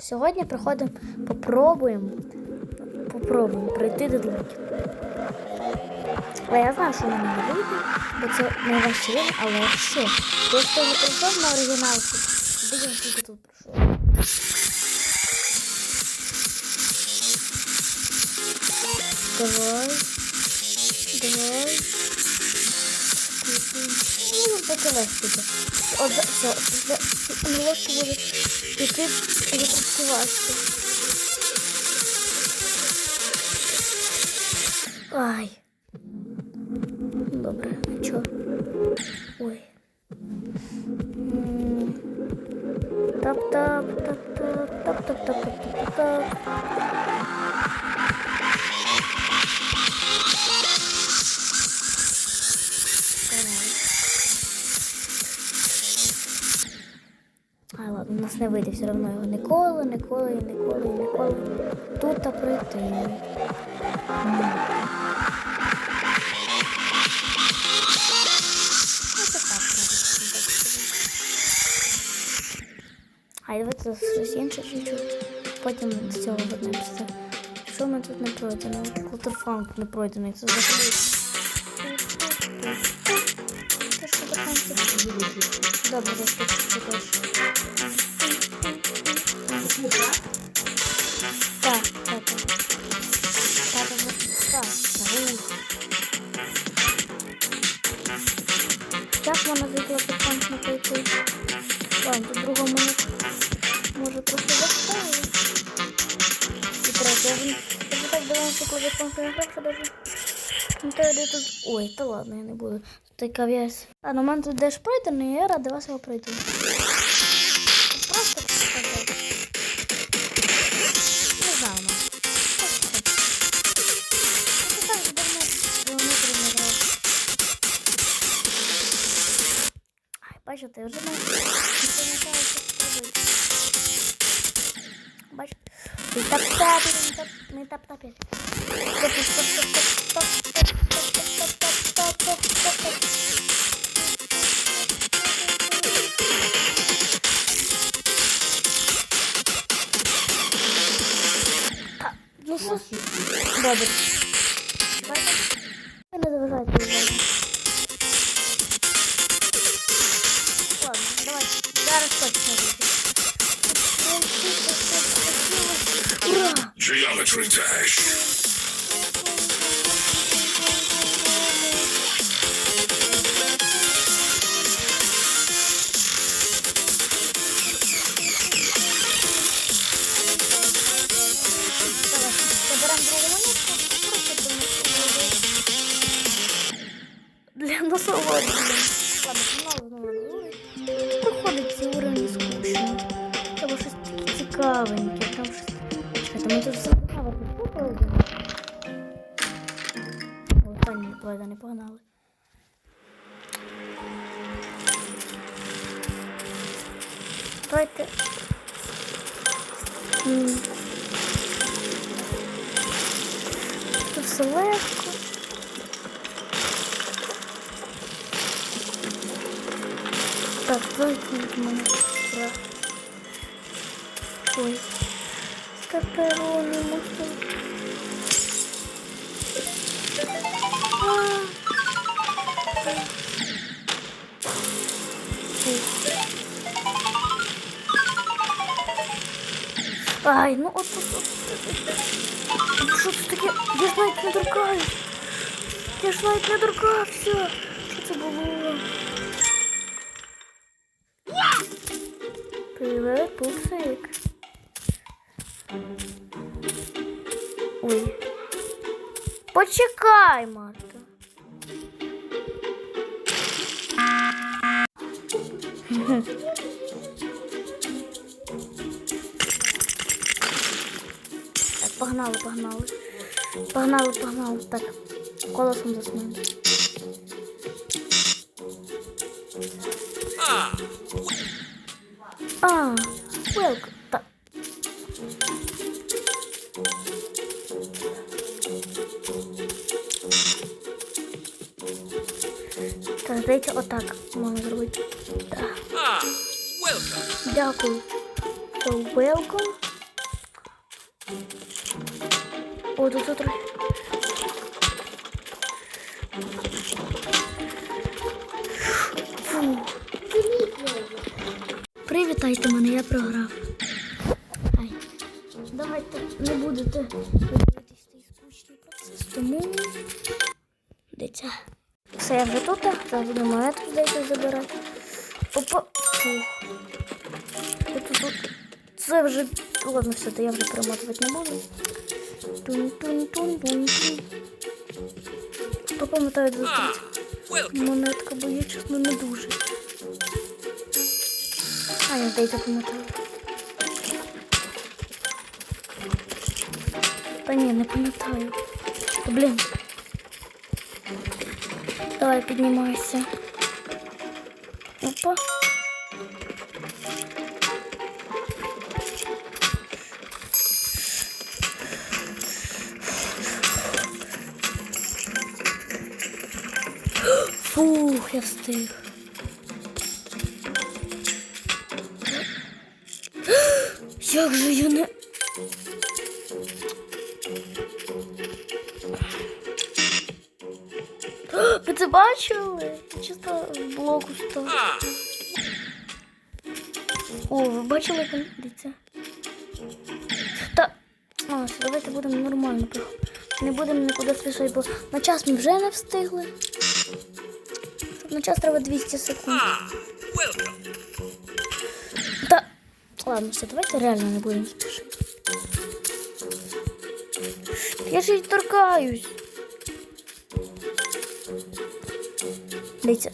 Сьогодні приходимо, попробуємо. Попробуємо прийти до двойки. Але я знаю, що мене не вийде, бо це найважче але що? Ж не прийшов на оригіналці. Дивіться, скільки тут пройшов. Давай. Давай можна поколестити. От все, молочко буде піти і. Ай. Нас не вийде все одно його ніколи, ніколи, ніколи, ніколи. Тут та пройти. А давайте щось інше чуть-чуть. Потім до цього вернемося. Що ми тут не пройдено? Култерфанк не пройдений. Це Култерфанк. Добре, заскочити Inte yrität... Ой, та ладно, я не буду. Тут така в'язь. А, ну в мене тут деш пройдений, я рада вас його пройти. Просто так. Не знаю, нас. Бачите, вже навіть не пам'ятаю. Ми тап тап Ну що? Добре. на другий. Проходить ці уровні скучно. Треба щось таке цікавеньке. Так, давайте від мене страх. Ой. Каперони можна. А. Фу. Ай, ну от тут. от. Ну, Що це таке? Я ж навіть не торкаюсь. Я ж навіть не торкався. Що це було? Привет, пупсик. Ой. Почекай, Марта. Так, погнали, погнали. Погнали, погнали. Так, колесом заснули. А, welcome. Так. Так, здається, отак можна зробити. Так. Ah, welcome. Дякую. So, welcome. О, тут тут трохи. Фу. Привітайте мене, я програв. Ай. Давайте не будете дивитись цей скучний процес, тому дитя. Все, я вже тут, зараз буду монетку здається забирати. Опа. Це вже. Ладно, все, то я вже перемотувати не буду. Тун-тун-тун-тун-тун. Попам'ятаю зустріч. Монетка, бо я чесно не дуже. А, я здається, пам'ятаю. Та ні, не пам'ятаю. Та, блін. Давай піднімайся. Опа. Фух, я встиг. Як же я не. Ви це бачили? Чисто в блоку став. О, ви бачили, як він дивіться? Та. А, давайте будемо нормально. Не будемо нікуди спішати, бо на час ми вже не встигли. На час треба 200 секунд. Ладно, все, давайте реально не будем спешить. Я же не торкаюсь. Дивіться.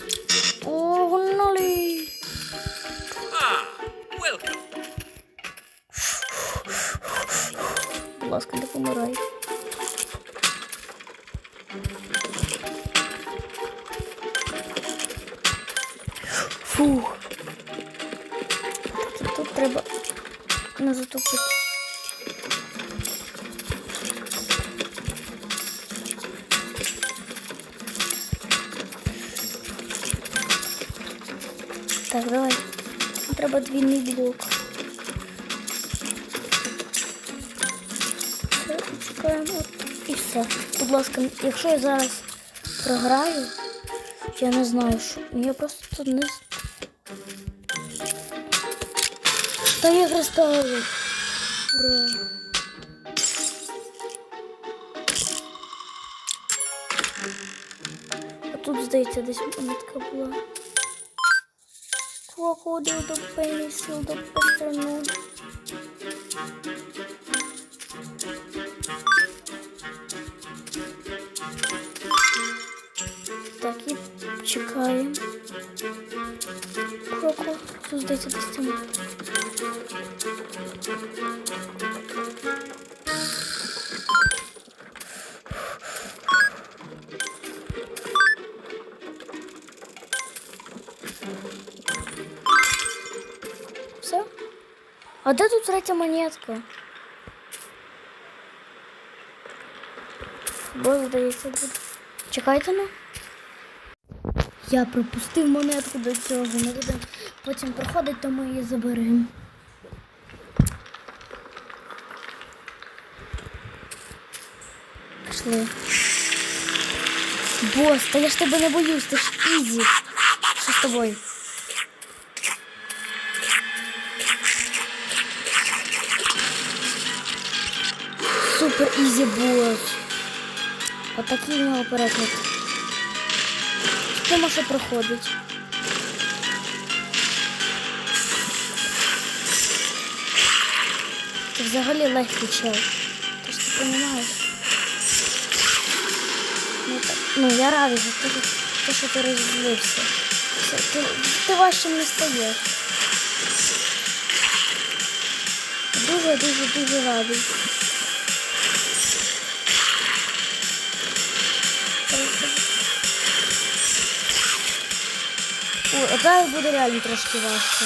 Так, давай. Треба двійний блок. Чекаємо. І все. Будь ласка, якщо я зараз програю, я не знаю, що. Я просто тут не. Та я кристали. Ура. А тут, здається, десь монетка була. Крокодил до пенісів до пастерну. Так, і чекаємо. Кроко, тут здається до стіни. А де тут третя монетка? Бо здається буде. Чекайте ну. Я пропустив монетку до цього. Ми будемо потім проходити, то ми її заберемо. Пішли. Бос, та я ж тебе не боюсь, ти ж ізі. Що з тобою? Супер ізі бос. Отакий в нього переклад. Що може проходить? Ти взагалі легкий чел. Ти ж ти? Ну, так, ну я радий за те, що ти розізлився. Ти, ти важчим не стаєш. Дуже, дуже, дуже радий. О, а далі буде реально трошки важко.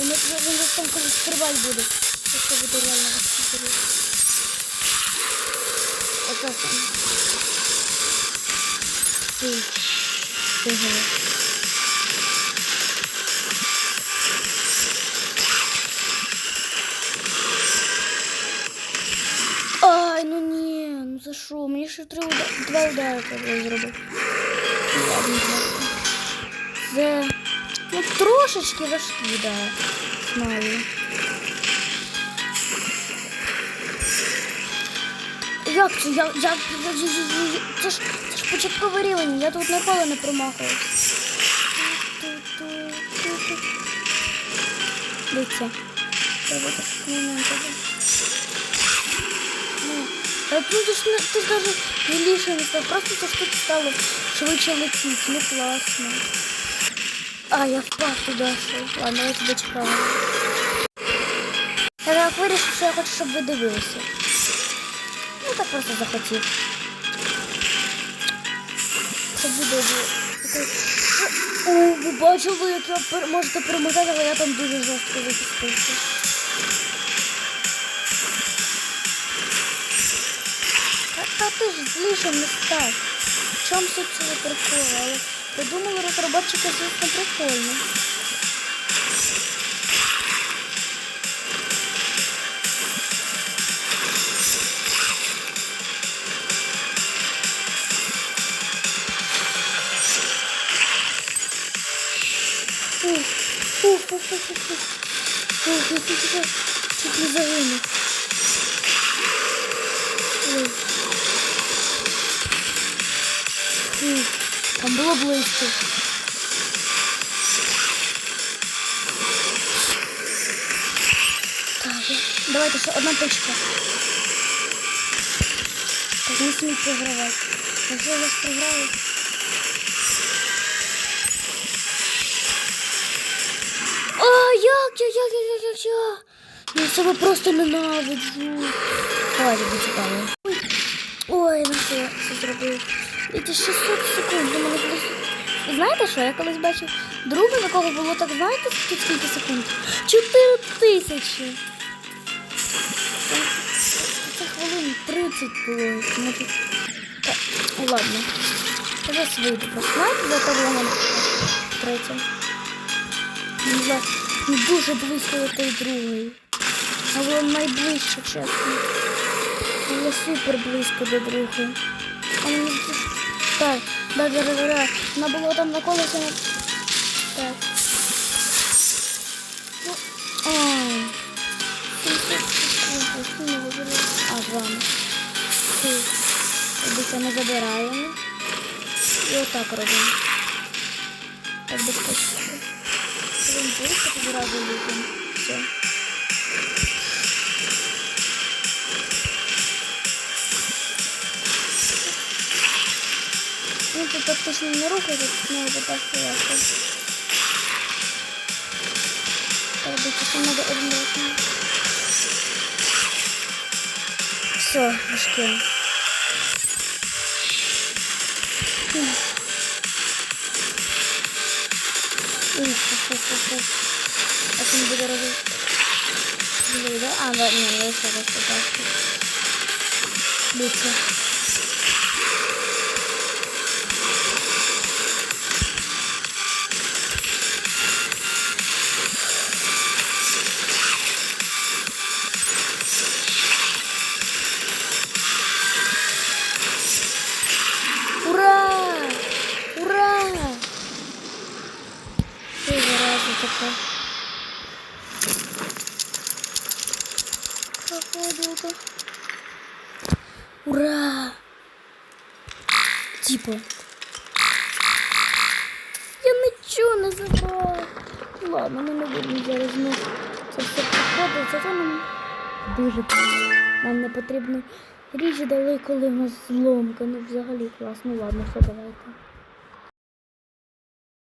Він десь там коли стрибати буде. Це буде реально важко. Оце саме. Фу. Що? Мені ще три удари, два удари треба зробити. Ладно, ладно. Це ну, трошечки важкі, да. Знаю. Як це? Я, я, це ж це ж початкове рівень, я тут ніколи не промахувався. Дивіться. Треба так моментом. Ну, та тут ж ж даже міліше не став, просто це ж тут стало швидше летіть, ну класно. А, я впав туди що. Ладно, я тебе чекала. Я так вирішив, що я хочу, щоб ви дивилися. Ну так просто захотів. Було. таке, О, ви бачили, як я можете перемотати, але я там дуже жорстко запустився. Та, ти ж зліше не став. В чому суть цього приколу? Але придумали розробники, звісно, прикольно. Ух, ух, ух, ух, ух, ух. Ух, ух, ух, ух. Чуть не загинув. Було близько. Так, давайте ще одна точка. Так, не сміть програвати. Якщо вас програю, А, як як я, як я, як я? Себе просто ненавиджу. Давайте дочекаємо. Ой, ой, ну що я це зробив? Це 600 секунд. У мене просто... Знаєте що, я колись бачив друга, на кого було так, знаєте, скільки, секунд? 4 тисячі. Це, хвилин 30 було. Може... Та, ну, ладно. Зараз вийду. Знаєте, за того третя. Не ну, дуже близько до той другої. Але найближче, чесно. Але супер близько до другої. Так, да, да, да, да. Вона була там на колесі. Так. Ну, ай. 700 секунд, я що не? А, вами. Тобто ми забираємо. І отак робимо. Так безпечно. Блин, быстро сразу летим. Все. Ну, тут так точно не рухай, тут снова попасть ясно. Так, надо один раз. Все, ух, ух. Это не буду разу... Блин, да? А, да, не, я еще долго? Ура! Типа. Я нічого не забрав. Ладно, ми не будемо зараз ну, це все проходити, зато нам дуже. Нам не потрібно річ дали, коли в нас зломка. Ну взагалі класно. Ладно, все, давайте.